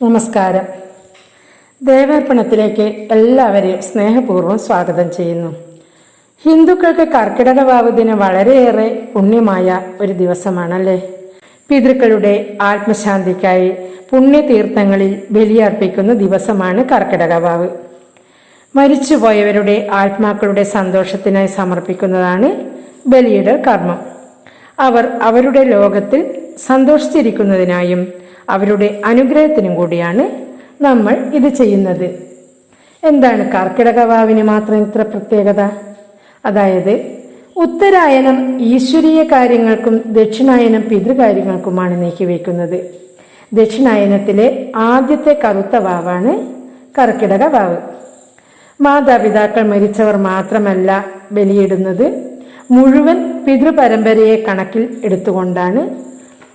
നമസ്കാരം. ദേവാർപ്പണത്തിലേക്ക് എല്ലാവരെയും സ്നേഹപൂർവം സ്വാഗതം ചെയ്യുന്നു. ഹിന്ദുക്കൾക്ക് കർക്കിടക വാവ് ദിനം വളരെയേറെ പുണ്യമായ ഒരു ദിവസമാണല്ലേ? പിതൃക്കളുടെ ആത്മശാന്തിക്കായി പുണ്യതീർത്ഥങ്ങളിൽ ബലിയർപ്പിക്കുന്ന ദിവസമാണ് കർക്കിടക വാവ് മരിച്ചുപോയവരുടെ ആത്മാക്കളുടെ സന്തോഷത്തിനായി സമർപ്പിക്കുന്നതാണ് ബലിയുടെ കർമ്മം. അവർ അവരുടെ ലോകത്തിൽ സന്തോഷിച്ചിരിക്കുന്നതിനായും അവരുടെ അനുഗ്രഹത്തിനും കൂടിയാണ് നമ്മൾ ഇത് ചെയ്യുന്നത്. എന്താണ് കർക്കിടക വാവിന് മാത്രം ഇത്ര പ്രത്യേകത? അതായത് ഉത്തരായനം ഈശ്വരീയ കാര്യങ്ങൾക്കും ദക്ഷിണായനം പിതൃകാര്യങ്ങൾക്കുമാണ് നീക്കിവെക്കുന്നത് ദക്ഷിണായനത്തിലെ ആദ്യത്തെ കറുത്ത വാവാണ് കർക്കിടക വാവ്. മാതാപിതാക്കൾ മരിച്ചവർ മാത്രമല്ല ബലിയിടുന്നത്. മുഴുവൻ പിതൃപരമ്പരയെ കണക്കിൽ എടുത്തുകൊണ്ടാണ്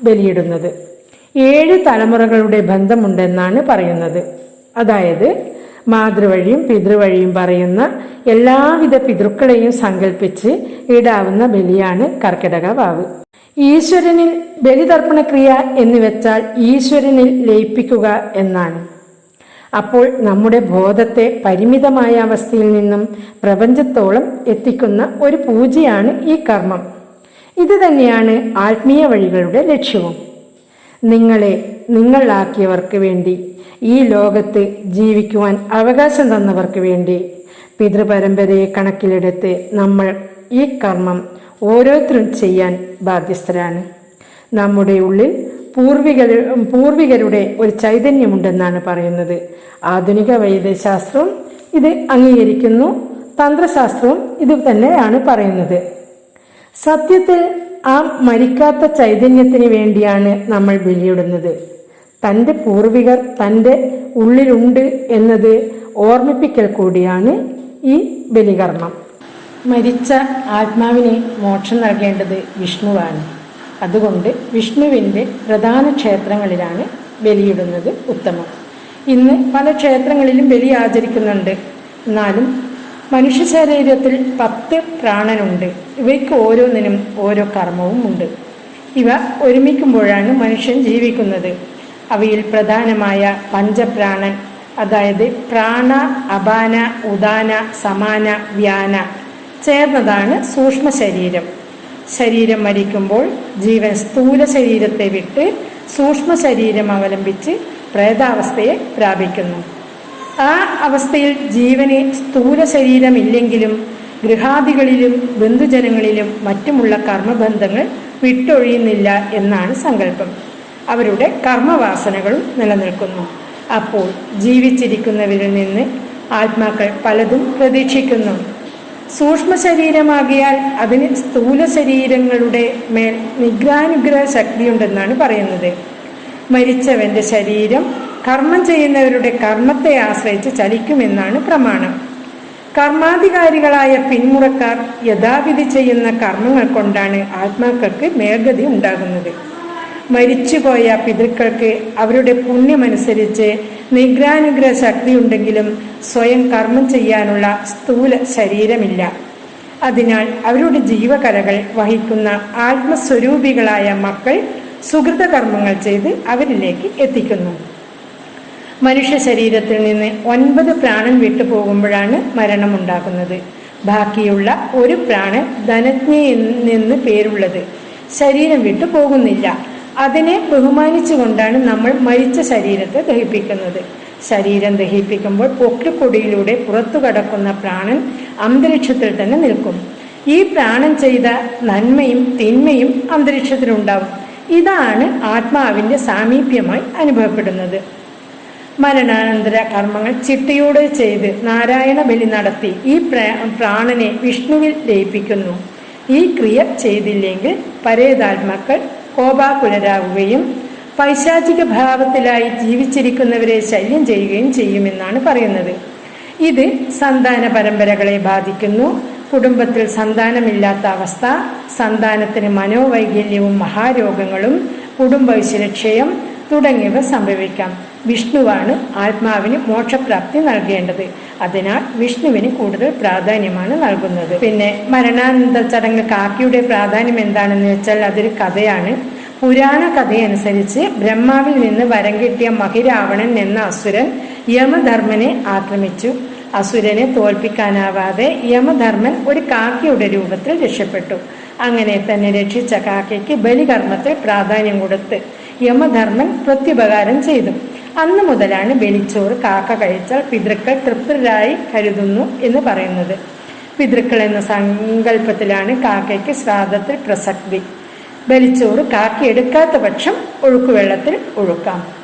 ബലിയിടുന്നത്. ഏഴ് തലമുറകളുടെ ബന്ധമുണ്ടെന്നാണ് പറയുന്നത്. അതായത് മാതൃവഴിയും പിതൃവഴിയും പറയുന്ന എല്ലാവിധ പിതൃക്കളെയും സങ്കല്പിച്ച് ഇടാവുന്ന ബലിയാണ് കർക്കിടക വാവ് ഈശ്വരനിൽ ബലിതർപ്പണക്രിയ എന്ന് വെച്ചാൽ ഈശ്വരനിൽ ലയിപ്പിക്കുക എന്നാണ്. അപ്പോൾ നമ്മുടെ ബോധത്തെ പരിമിതമായ അവസ്ഥയിൽ നിന്നും പ്രപഞ്ചത്തോളം എത്തിക്കുന്ന ഒരു പൂജയാണ് ഈ കർമ്മം. ഇത് തന്നെയാണ് ആത്മീയ വഴികളുടെ ലക്ഷ്യവും. നിങ്ങളെ നിങ്ങളാക്കിയവർക്ക് വേണ്ടി ഈ ലോകത്ത് ജീവിക്കുവാൻ അവകാശം തന്നവർക്ക് വേണ്ടി പിതൃപരമ്പരയെ കണക്കിലെടുത്ത് നമ്മൾ ഈ കർമ്മം ഓരോരുത്തരും ചെയ്യാൻ ബാധ്യസ്ഥരാണ്. നമ്മുടെ ഉള്ളിൽ പൂർവികർ പൂർവികരുടെ ഒരു ചൈതന്യമുണ്ടെന്നാണ് പറയുന്നത്. ആധുനിക വൈദ്യശാസ്ത്രവും ഇത് അംഗീകരിക്കുന്നു. തന്ത്രശാസ്ത്രവും ഇത് തന്നെയാണ് പറയുന്നത്. സത്യത്തിൽ ആ മരിക്കാത്ത ചൈതന്യത്തിന് വേണ്ടിയാണ് നമ്മൾ ബലിയിടുന്നത്. തന്റെ പൂർവികർ തന്റെ ഉള്ളിലുണ്ട് എന്നത് ഓർമ്മിപ്പിക്കൽ കൂടിയാണ് ഈ ബലികർമ്മം. മരിച്ച ആത്മാവിന് മോക്ഷം നൽകേണ്ടത് വിഷ്ണുവാണ്. അതുകൊണ്ട് വിഷ്ണുവിന്റെ പ്രധാന ക്ഷേത്രങ്ങളിലാണ് ബലിയിടുന്നത് ഉത്തമം. ഇന്ന് പല ക്ഷേത്രങ്ങളിലും ബലി ആചരിക്കുന്നുണ്ട്. എന്നാലും മനുഷ്യ ശരീരത്തിൽ പത്ത് പ്രാണനുണ്ട്. ഇവയ്ക്ക് ഓരോന്നിനും ഓരോ കർമ്മവും ഉണ്ട്. ഇവ ഒരുമിക്കുമ്പോഴാണ് മനുഷ്യൻ ജീവിക്കുന്നത്. അവയിൽ പ്രധാനമായ പഞ്ചപ്രാണൻ അതായത് പ്രാണ അപാന ഉദാന സമാന വ്യാന ചേർന്നതാണ് സൂക്ഷ്മ ശരീരം. ശരീരം മരിക്കുമ്പോൾ ജീവൻ സ്ഥൂല ശരീരത്തെ വിട്ട് സൂക്ഷ്മ ശരീരം അവലംബിച്ച് പ്രേതാവസ്ഥയെ പ്രാപിക്കുന്നു ആ അവസ്ഥയിൽ ജീവന് സ്ഥൂല ശരീരമില്ലെങ്കിലും ഗൃഹാദികളിലും ബന്ധുജനങ്ങളിലും മറ്റുമുള്ള കർമ്മബന്ധങ്ങൾ വിട്ടൊഴിയുന്നില്ല എന്നാണ് സങ്കല്പം. അവരുടെ കർമ്മവാസനകളും നിലനിൽക്കുന്നു. അപ്പോൾ ജീവിച്ചിരിക്കുന്നവരിൽ നിന്ന് ആത്മാക്കൾ പലതും പ്രതീക്ഷിക്കുന്നു. സൂക്ഷ്മ ശരീരമാകിയാൽ അതിന് സ്ഥൂല ശരീരങ്ങളുടെ മേൽ നിഗ്രാനുഗ്രഹ ശക്തിയുണ്ടെന്നാണ് പറയുന്നത്. മരിച്ചവന്റെ ശരീരം കർമ്മം ചെയ്യുന്നവരുടെ കർമ്മത്തെ ആശ്രയിച്ച് ചലിക്കുമെന്നാണ് പ്രമാണം. കർമാധികാരികളായ പിന്മുറക്കാർ യഥാവിധി ചെയ്യുന്ന കർമ്മങ്ങൾ കൊണ്ടാണ് ആത്മാക്കൾക്ക് മേൽഗതി ഉണ്ടാകുന്നത്. മരിച്ചുപോയ പിതൃക്കൾക്ക് അവരുടെ പുണ്യമനുസരിച്ച് നിഗ്രാനുഗ്രഹ ശക്തിയുണ്ടെങ്കിലും സ്വയം കർമ്മം ചെയ്യാനുള്ള സ്ഥൂല ശരീരമില്ല. അതിനാൽ അവരുടെ ജീവകലകൾ വഹിക്കുന്ന ആത്മസ്വരൂപികളായ മക്കൾ സുഹൃത കർമ്മങ്ങൾ ചെയ്ത് അവരിലേക്ക് എത്തിക്കുന്നു. മനുഷ്യ ശരീരത്തിൽ നിന്ന് ഒൻപത് പ്രാണൻ വിട്ടുപോകുമ്പോഴാണ് മരണമുണ്ടാകുന്നത്. ബാക്കിയുള്ള ഒരു പ്രാണൻ ധനജ്ഞയിൽ നിന്ന് പേരുള്ളത്. ശരീരം വിട്ടു പോകുന്നില്ല. അതിനെ ബഹുമാനിച്ചുകൊണ്ടാണ് നമ്മൾ മരിച്ച ശരീരത്തെ ദഹിപ്പിക്കുന്നത്. ശരീരം ദഹിപ്പിക്കുമ്പോൾ പൊക്കിപ്പൊടിയിലൂടെ പുറത്തു കടക്കുന്ന പ്രാണൻ അന്തരീക്ഷത്തിൽ തന്നെ നിൽക്കും. ഈ പ്രാണൻ ചെയ്ത നന്മയും തിന്മയും അന്തരീക്ഷത്തിലുണ്ടാവും. ഇതാണ് ആത്മാവിന്റെ സാമീപ്യമായി അനുഭവപ്പെടുന്നത്. മരണാനന്തര കർമ്മങ്ങൾ ചിട്ടയോടെ ചെയ്ത് നാരായണ ബലി നടത്തി ഈ പ്രാണനെ വിഷ്ണുവിൽ ലയിപ്പിക്കുന്നു. ഈ ക്രിയ ചെയ്തില്ലെങ്കിൽ പരേതാത്മാക്കൾ കോപാകുലരാകുകയും പൈശാചിക ഭാവത്തിലായി ജീവിച്ചിരിക്കുന്നവരെ ശല്യം ചെയ്യുകയും ചെയ്യുമെന്നാണ് പറയുന്നത്. ഇത് സന്താന പരമ്പരകളെ ബാധിക്കുന്നു. കുടുംബത്തിൽ സന്താനമില്ലാത്ത അവസ്ഥ സന്താനത്തിന് മനോവൈകല്യവും മഹാരോഗങ്ങളും കുടുംബ കുടുംബവിശലക്ഷയം തുടങ്ങിയവ സംഭവിക്കാം. വിഷ്ണുവാണ് ആത്മാവിന് മോക്ഷപ്രാപ്തി നൽകേണ്ടത്. അതിനാൽ വിഷ്ണുവിന് കൂടുതൽ പ്രാധാന്യമാണ് നൽകുന്നത്. പിന്നെ മരണാനന്തര ചടങ്ങ് കാക്കിയുടെ പ്രാധാന്യം എന്താണെന്ന് വെച്ചാൽ അതൊരു കഥയാണ്. പുരാണ കഥയനുസരിച്ച് ബ്രഹ്മാവിൽ നിന്ന് വരം കിട്ടിയ മഹിരാവണൻ എന്ന അസുരൻ യമധർമ്മനെ ആക്രമിച്ചു. അസുരനെ തോൽപ്പിക്കാനാവാതെ യമധർമ്മൻ ഒരു കാക്കയുടെ രൂപത്തിൽ രക്ഷപ്പെട്ടു. അങ്ങനെ തന്നെ രക്ഷിച്ച കാക്കയ്ക്ക് ബലികർമ്മത്തിൽ പ്രാധാന്യം കൊടുത്ത് യമധർമ്മൻ പ്രത്യുപകാരം ചെയ്തു. അന്നു മുതലാണ് ബലിച്ചോറ് കാക്ക കഴിച്ചാൽ പിതൃക്കൾ തൃപ്തരായി കരുതുന്നു എന്ന് പറയുന്നത്. പിതൃക്കൾ എന്ന സങ്കല്പത്തിലാണ് കാക്കയ്ക്ക് ശ്രാദ്ധത്തിൽ പ്രസക്തി. ബലിച്ചോറ് കാക്കി എടുക്കാത്ത പക്ഷം ഒഴുക്കുവെള്ളത്തിൽ ഒഴുക്കാം.